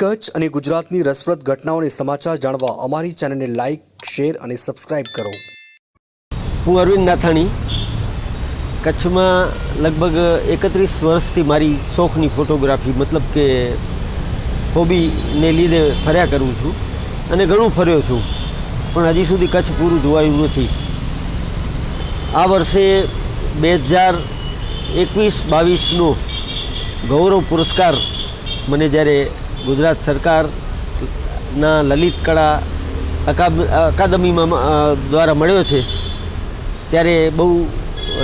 કચ્છ અને ગુજરાતની રસપ્રદ ઘટનાઓને સમાચાર જાણવા અમારી ચેનલને લાઇક શેર અને સબસ્ક્રાઇબ કરો. હું અરવિંદ નાથાણી. કચ્છમાં લગભગ એકત્રીસ વર્ષથી મારી શોખની ફોટોગ્રાફી, મતલબ કે હોબીને લીધે ફર્યા કરું છું અને ઘણું ફર્યો છું. પણ હજી સુધી કચ્છ પૂરું જોવાયું નથી. આ વર્ષે બે હજાર એકવીસ બાવીસનો ગૌરવ પુરસ્કાર મને જ્યારે ગુજરાત સરકારના લલિત કળા અકાદ, અકાદમીમાં દ્વારા મળ્યો છે, ત્યારે બહુ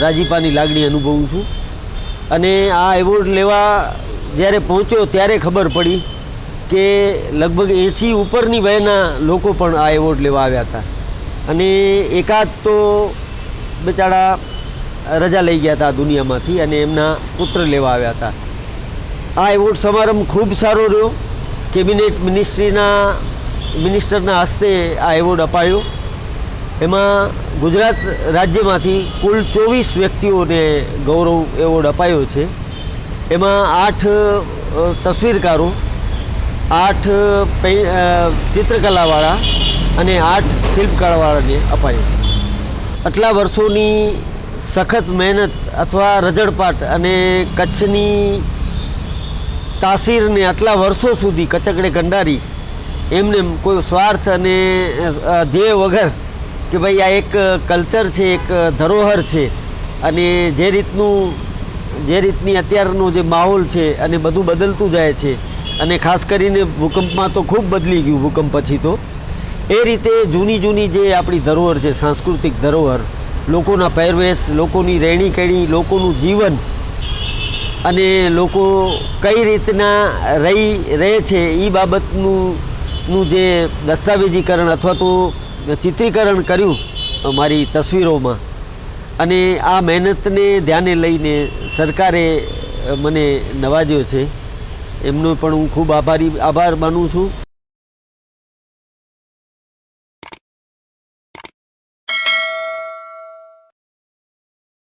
રાજીપાની લાગણી અનુભવું છું. અને આ એવોર્ડ લેવા જ્યારે પહોંચ્યો ત્યારે ખબર પડી કે લગભગ એંસી ઉપરની વયના લોકો પણ આ એવોર્ડ લેવા આવ્યા હતા. અને એકાદ તો બિચારા રજા લઈ ગયા હતા દુનિયામાંથી અને એમના પુત્ર લેવા આવ્યા હતા. આ એવોર્ડ સમારંભ ખૂબ સારો રહ્યો. કેબિનેટ મિનિસ્ટ્રીના, મિનિસ્ટરના હસ્તે આ એવોર્ડ અપાયો. એમાં ગુજરાત રાજ્યમાંથી કુલ ચોવીસ વ્યક્તિઓને ગૌરવ એવોર્ડ અપાયો છે. એમાં આઠ તસવીરકારો, આઠ ચિત્રકલાવાળા અને આઠ શિલ્પકળાવાળાને અપાયો આટલા વર્ષોની સખત મહેનત અથવા રજડપાટ અને કચ્છની તાસીરને આટલા વર્ષો સુધી કચકડે કંડારી એમને કોઈ સ્વાર્થ અને ધ્યેય વગર કે ભાઈ આ એક કલ્ચર છે, એક ધરોહર છે અને જે રીતનું, જે રીતની અત્યારનો જે માહોલ છે અને બધું બદલતું જાય છે અને ખાસ કરીને ભૂકંપમાં તો ખૂબ બદલી ગયું ભૂકંપ પછી તો. એ રીતે જૂની જૂની જે આપણી ધરોહર છે, સાંસ્કૃતિક ધરોહર, લોકોના પહેરવેશ, લોકોની રહેણી કેણી લોકોનું જીવન અને લોકો કઈ રીતના રહી, રહે છે એ બાબતનું, નું જે દસ્તાવેજીકરણ અથવા તો ચિત્રીકરણ કર્યું મારી તસવીરોમાં. અને આ મહેનતને ધ્યાને લઈને સરકારે મને નવાજ્યો છે. એમનો પણ હું ખૂબ આભારી, આભાર માનું છું.